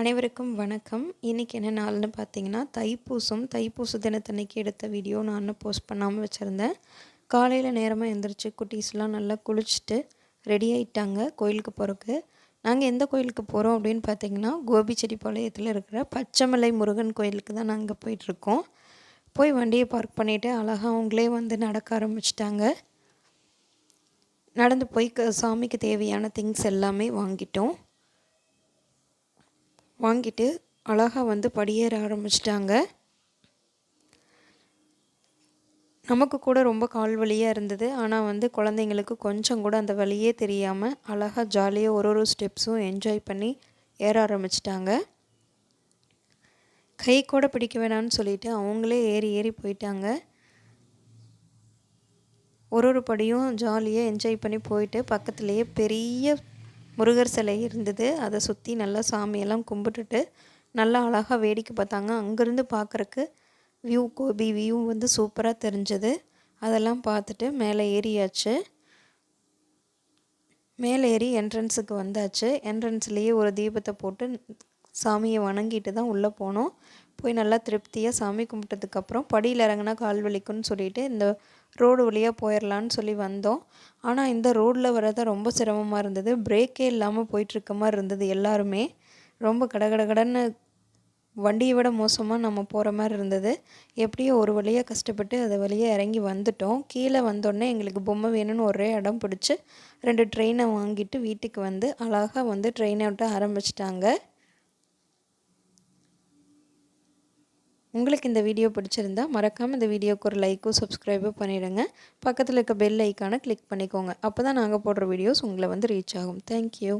அனைவருக்கும் வணக்கம். இன்றைக்கி என்ன நாள்னு பார்த்தீங்கன்னா தைப்பூசம் தைப்பூச தினத்தன்னைக்கு எடுத்த வீடியோ நான் இன்னும் போஸ்ட் பண்ணாமல் வச்சுருந்தேன். காலையில் நேரமாக எழுந்திரிச்சு குட்டீஸ்லாம் நல்லா குளிச்சுட்டு ரெடி ஆகிட்டாங்க கோயிலுக்கு போகிறக்கு நாங்கள் எந்த கோயிலுக்கு போகிறோம் அப்படின்னு பார்த்தீங்கன்னா கோபிச்செட்டிப்பாளையத்தில் இருக்கிற பச்சைமலை முருகன் கோயிலுக்கு தான் நாங்கள் போயிட்டுருக்கோம். போய் வண்டியை பார்க் பண்ணிவிட்டு அழகாக அவங்களே வந்து நடக்க ஆரம்பிச்சிட்டாங்க. நடந்து போய் சாமிக்கு தேவையான திங்ஸ் எல்லாமே வாங்கிட்டோம். வாங்கிட்டு அழகாக வந்து படியேற ஆரம்பிச்சிட்டாங்க. நமக்கு கூட ரொம்ப கால் வலியாக இருந்தது. ஆனால் வந்து குழந்தைங்களுக்கு கொஞ்சம் கூட அந்த வழியே தெரியாமல் அழகாக ஜாலியாக ஒரு ஒரு ஸ்டெப்ஸும் என்ஜாய் பண்ணி ஏற ஆரம்பிச்சிட்டாங்க. கை கூட பிடிக்க வேணாம்னு சொல்லிட்டு அவங்களே ஏறி ஏறி போயிட்டாங்க. ஒரு ஒரு படியும் ஜாலியாக என்ஜாய் பண்ணி போயிட்டு பக்கத்துலேயே பெரிய முருகர் சிலை இருந்தது. அதை சுற்றி நல்லா சாமியெல்லாம் கும்பிட்டுட்டு நல்லா அழகாக வேடிக்கை பார்த்தாங்க. அங்கேருந்து பார்க்குறக்கு வியூ கோபி வியூ வந்து சூப்பராக தெரிஞ்சது. அதெல்லாம் பார்த்துட்டு மேலே ஏறியாச்சு. மேலே ஏறி என்ட்ரன்ஸுக்கு வந்தாச்சு. என்ட்ரன்ஸ்லேயே ஒரு தீபத்தை போட்டு சாமியை வணங்கிட்டு தான் உள்ளே போனோம். போய் நல்லா திருப்தியாக சாமி கும்பிட்டதுக்கப்புறம் படியில் இறங்கினா கால் வலிக்குன்னு சொல்லிட்டு இந்த ரோடு வழியாக போயிடலான்னு சொல்லி வந்தோம். ஆனால் இந்த ரோட்டில் வரத ரொம்ப சிரமமாக இருந்தது. பிரேக்கே இல்லாமல் போயிட்டுருக்க மாதிரி இருந்தது எல்லாருமே. ரொம்ப கடகடகடன்னு வண்டியை விட மோசமாக நம்ம போகிற மாதிரி இருந்தது. எப்படியோ ஒரு வழியாக கஷ்டப்பட்டு அதை வழியாக இறங்கி வந்துட்டோம். கீழே வந்தோடனே எங்களுக்கு பொம்மை வேணும்னு ஒரே இடம் பிடிச்சி ரெண்டு ட்ரெயினை வாங்கிட்டு வீட்டுக்கு வந்து அழகாக வந்து ட்ரெயினை விட்டு ஆரம்பிச்சிட்டாங்க. உங்களுக்கு இந்த வீடியோ பிடிச்சிருந்தா மறக்காமல் இந்த வீடியோக்கு ஒரு லைக்கும் சப்ஸ்கிரைபும் பண்ணிவிடுங்க பக்கத்தில் இருக்க பெல் ஐக்கானை கிளிக் பண்ணிக்கோங்க. அப்போ தான் நாங்கள் போடுற வீடியோஸ் உங்களை வந்து ரீச் ஆகும். தேங்க்யூ